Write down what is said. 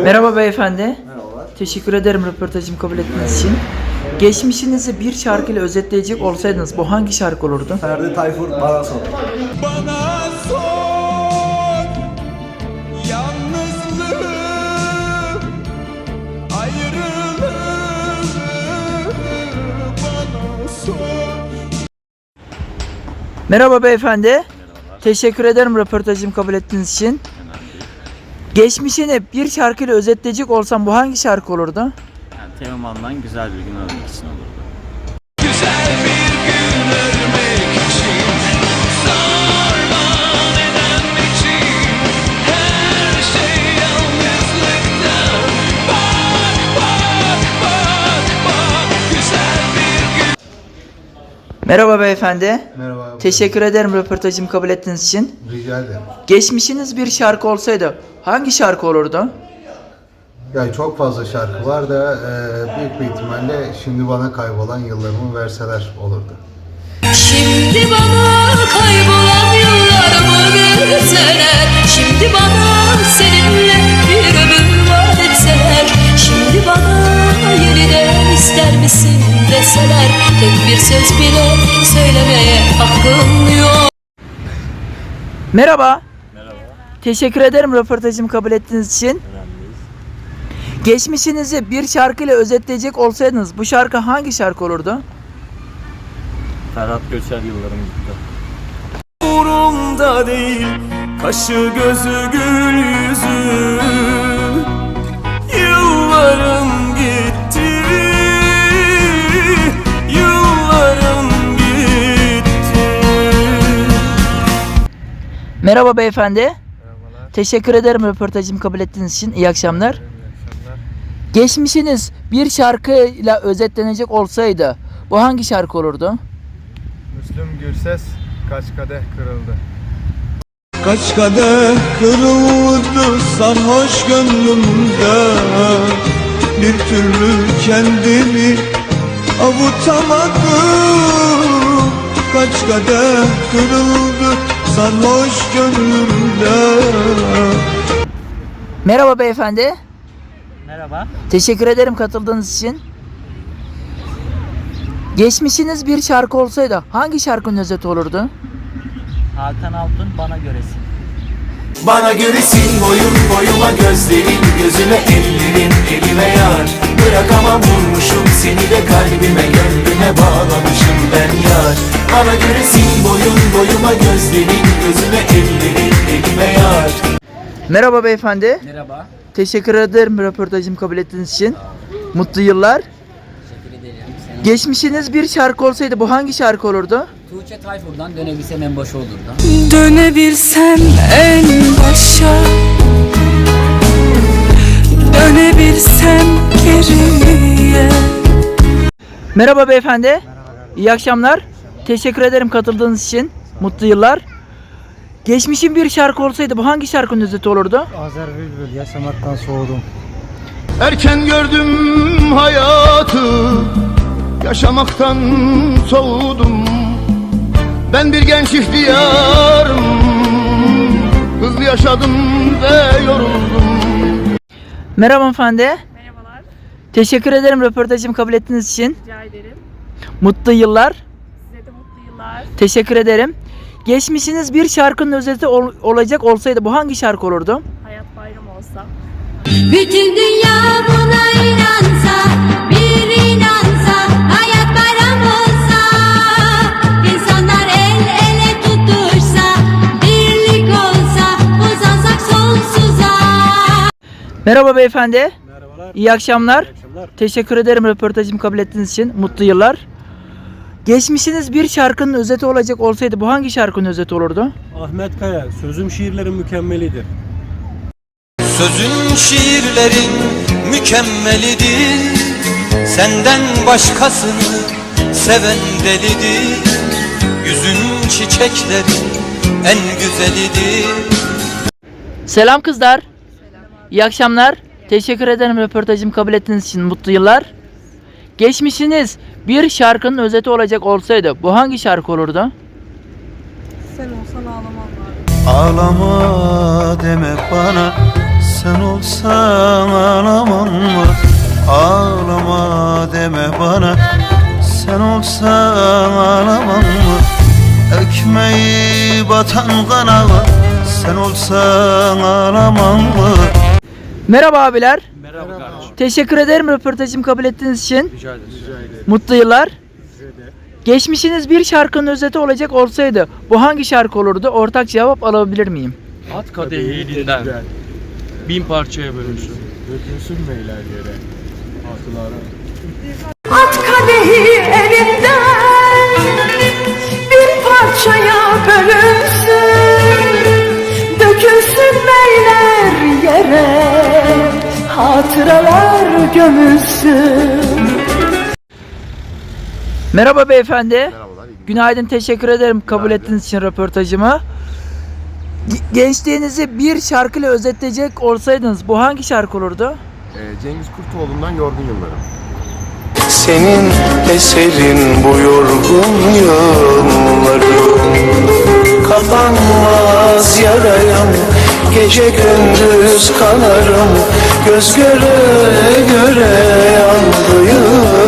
Merhaba beyefendi. Merhabalar. Teşekkür ederim röportajımı kabul ettiğiniz için. Geçmişinizi bir şarkıyla özetleyecek olsaydınız bu hangi şarkı olurdu? Ferdi Tayfur bana sor. Bana sor Yalnızlığı Ayrılığı Bana sor Merhaba beyefendi. Teşekkür ederim röportajımı kabul ettiğiniz için. Geçmişini bir şarkıyla özetleyecek olsam bu hangi şarkı olurdu? Yani Teoman'dan güzel bir gün ölmek için olurdu. Merhaba beyefendi. Merhaba abi. Teşekkür ederim röportajımı kabul ettiğiniz için. Rica ederim. Geçmişiniz bir şarkı olsaydı hangi şarkı olurdu? Ya çok fazla şarkı var da e, büyük bir ihtimalle şimdi bana kaybolan yıllarımı verseler olurdu. Şimdi bana kaybolan yıllarımı verseler Şimdi bana seninle bir ömür vaat etseler Şimdi bana yeniden ister misin deseler Tek bir söz bile yok Merhaba. Merhaba. Teşekkür ederim röportajımı kabul ettiğiniz için. Geçmişinizi bir şarkıyla özetleyecek olsaydınız bu şarkı hangi şarkı olurdu? Ferhat Göçer yıllarım gitti. Umurumda değil Kaşı gözü gül yüzü Yıllarım Merhaba beyefendi. Teşekkür ederim röportajımı kabul ettiğiniz için. İyi akşamlar. Geçmişiniz bir şarkıyla özetlenecek olsaydı bu hangi şarkı olurdu? Müslüm Gürses kaç kadeh kırıldı. Kaç kadeh kırıldı sarhoş gönlümde Bir türlü kendimi avutamadım Kaç kadeh kırıldı sarhoş gönlümde Merhaba beyefendi. Merhaba. Teşekkür ederim katıldığınız için. Geçmişiniz bir şarkı olsaydı hangi şarkının özeti olurdu? Hakan Altun bana göresin. Bana göresin boyun boyuma gözlerin Gözüme ellerin elime yar Bırakamam vurmuşum seni de kalbime Gönlüme bağlamışım ben yar Bana göresin boyun boyuma gözlerin Gözüme ellerin elime yar Merhaba beyefendi. Merhaba. Teşekkür ederim röportajımı kabul ettiğiniz için. Mutlu yıllar. Teşekkür ederim. Senin Geçmişiniz bir şarkı olsaydı bu hangi şarkı olurdu? Tuğçe Tayfur'dan dönebilsem en başı olurdu. Dönebilsem en başa Dönebilsem geriye Merhaba beyefendi. İyi akşamlar. Teşekkür ederim katıldığınız için. Mutlu yıllar. Geçmişin bir şarkı olsaydı bu hangi şarkının özeti olurdu? Azer Bülbül yaşamaktan soğudum. Erken gördüm hayatı Yaşamaktan soğudum Ben bir genç ihtiyarım Hızlı yaşadım ve yoruldum Merhaba hanımefendi. Merhabalar. Teşekkür ederim röportajımı kabul ettiğiniz için. Rica ederim. Mutlu yıllar. Teşekkür ederim. Geçmişiniz bir şarkının özeti ol- olacak olsaydı bu hangi şarkı olurdu? Hayat bayram olsa. Bütün dünya buna inansa Bir inansa Hayat bayram olsa İnsanlar el ele tutuşsa Birlik olsa Uzansak sonsuza Merhaba beyefendi. Merhabalar. İyi akşamlar. akşamlar. Teşekkür ederim röportajımı kabul ettiğiniz için. Mutlu yıllar. Geçmişiniz bir şarkının özeti olacak olsaydı bu hangi şarkının özeti olurdu? Ahmet Kaya, sözüm şiirlerin mükemmelidir. Sözün şiirlerin mükemmelidir Senden başkasını seven delidir Yüzün çiçeklerin en güzelidir Selam kızlar. İyi akşamlar. Teşekkür ederim röportajımı kabul ettiğiniz için. Mutlu yıllar. Geçmişiniz bir şarkının özeti olacak olsaydı bu hangi şarkı olurdu? Sen olsan ağlamam. Ağlama deme bana Sen olsan ağlamam mı? Ağlama deme bana Sen olsan ağlamam mı? Ekmeği batan kanalı Sen olsan ağlamam mı? Merhaba abiler. Merhaba. Teşekkür ederim röportajımı kabul ettiğiniz için. Rica ederim. Mutlu yıllar. Geçmişiniz bir şarkının özeti olacak olsaydı bu hangi şarkı olurdu? Ortak cevap alabilir miyim? At kadehi elinden. Bin parçaya bölünsün. Dökülsün beyler yere. Hatılara. At kadehi elinden Hatıralar gömülsün Merhaba beyefendi. Günaydın teşekkür ederim kabul ettiğiniz için röportajımı. Ge- Gençliğinizi bir şarkıyla özetleyecek olsaydınız bu hangi şarkı olurdu? Cengiz Kurtoğlu'ndan Yorgun Yıllarım. Senin eserin bu yorgun yıllarım Kapanmaz yarayam Gece gündüz kanarım Göz göre göre yandıyım